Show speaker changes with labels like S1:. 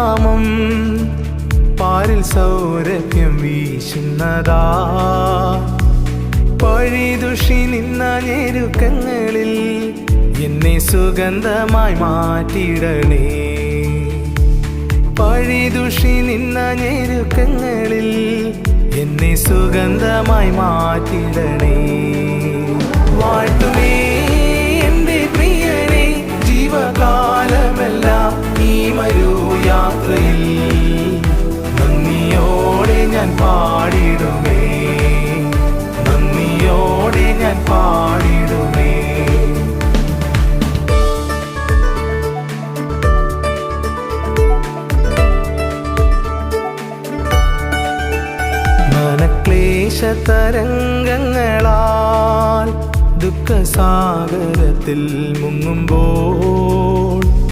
S1: നാമം. പാരിൽ സൗരഭ്യം വീശുന്നതാ. പഴിതുഷി നിന്ന ഞെരുക്കങ്ങളിൽ എന്നെ സുഗന്ധമായി മാറ്റിയിടണേ. പഴിതുഷി നിന്ന ഞെരുക്കങ്ങളിൽ എന്നെ സുഗന്ധമായി മാറ്റിടണേ മനക്ലേശ തരംഗങ്ങളാൽ ദുഃഖസാഗരത്തിൽ മുങ്ങുമ്പോൾ